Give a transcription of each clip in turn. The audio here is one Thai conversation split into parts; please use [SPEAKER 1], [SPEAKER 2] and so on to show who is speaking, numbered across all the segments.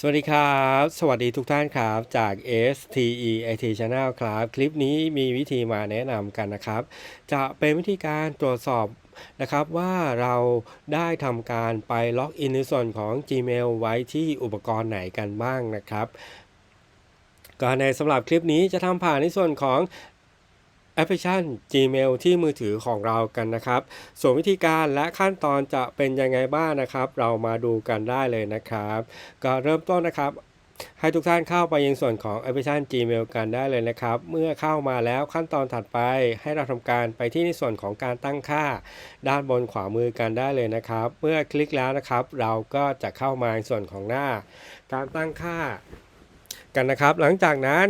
[SPEAKER 1] สวัสดีครับ สวัสดีทุกท่านครับจาก STE IT Channel ครับ คลิปนี้มีวิธีมาแนะนำกันนะครับ จะเป็นวิธีการตรวจสอบนะครับว่าเราได้ทำการไปล็อกอินในส่วนของ Gmail ไว้ที่อุปกรณ์ไหนกันบ้างนะครับก็ในสำหรับคลิปนี้จะทำผ่านในส่วนของ แอปพลิเคชัน Gmail ที่มือถือของเรากันนะครับ ส่วนวิธีการและขั้นตอนจะเป็นยังไงบ้างนะครับ เรามาดูกันได้เลยนะครับ ก็เริ่มต้นนะครับให้ทุกท่านเข้าไปยังส่วนของแอปพลิเคชัน Gmail กันได้เลยนะครับ เมื่อเข้ามาแล้วขั้นตอนถัดไป ให้เราทำการไปที่ในส่วนของการตั้งค่า ด้านบนขวามือกันได้เลยนะครับ เมื่อคลิกแล้วนะครับ เราก็จะเข้ามาในส่วนของหน้า การตั้งค่ากันนะครับ หลังจากนั้น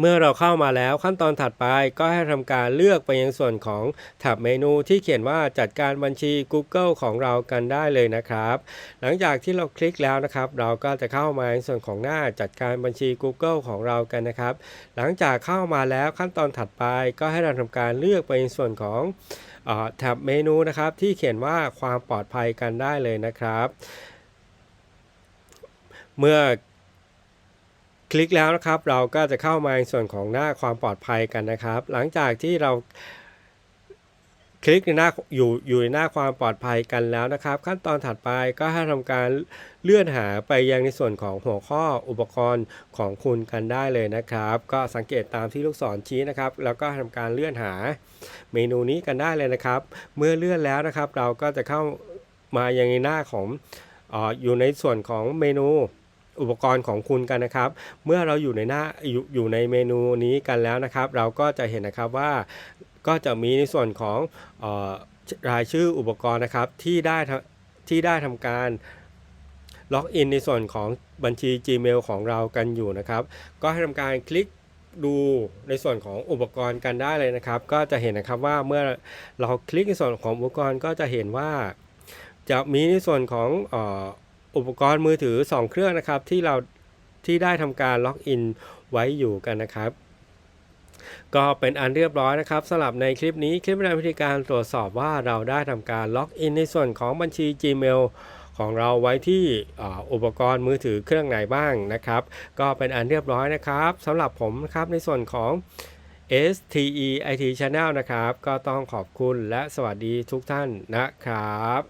[SPEAKER 1] เมื่อเราเข้ามาแล้วขั้นตอนถัดไปก็ให้ทำการเลือกไปยังส่วนของแท็บเมนูที่เขียนว่าจัดการบัญชี Google ของเรากันได้เลยนะครับ หลังจากที่เราคลิกแล้วนะครับ เราก็จะเข้ามาในส่วนของหน้าจัดการบัญชี Google ของเรากันนะครับ หลังจากเข้ามาแล้วขั้นตอนถัดไปก็ให้เราทำการเลือกไปในส่วนของออแท็บเมนูนะครับที่เขียนว่าความปลอดภัยกันได้เลยนะครับ เมื่อ ลิกแล้วนะครับ เราก็จะเข้ามาในส่วนของหน้าความปลอดภัยกันนะครับ หลังจากที่เราคลิกในหน้าอยู่อยู่ในหน้าความปลอดภัยกันแล้วนะครับ ขั้นตอนถัดไปก็ให้ทำการเลื่อนหาไปยังในส่วนของหัวข้ออุปกรณ์ของคุณกันได้เลยนะครับ ก็สังเกตตามที่ลูกศรชี้นะครับ แล้วก็ทำการเลื่อนหาเมนูนี้กันได้เลยนะครับ เมื่อเลื่อนแล้วนะครับ เราก็จะเข้ามายังในหน้าของอออยู่ในส่วนของเมนู อุปกรณ์ของคุณกันนะครับ เมื่อเราอยู่ในหน้าอยู่อยู่ในเมนูนี้กันแล้วนะครับ เราก็จะเห็นนะครับว่าก็จะมีในส่วนของออรายชื่ออุปกรณ์นะครับที่ได้ที่ได้ทำการล็อกอินในส่วนของบัญชี Gmail ของเรากันอยู่นะครับ ก็ให้ทำการคลิกดูในส่วนของอุปกรณ์กันได้เลยนะครับ ก็จะเห็นนะครับว่าเมื่อเราคลิกในส่วนของอุปกรณ์ก็จะเห็นว่า จะมีในส่วนของออ อุปกรณ์มือถือ 2 เครื่องนะครับที่เราที่ได้ทำการล็อกอินไว้อยู่กันนะครับ ก็เป็นอันเรียบร้อยนะครับสำหรับในคลิปนี้คลิปในวิธีการตรวจสอบว่าเราได้ทำการล็อกอินในส่วนของบัญชี Gmail ของเราไว้ที่อ,อุปกรณ์มือถือเครื่องไหนบ้างนะครับ ก็เป็นอันเรียบร้อยนะครับสำหรับผมนะครับในส่วนของ STE IT Channel นะครับ ก็ต้องขอบคุณและสวัสดีทุกท่านนะครับ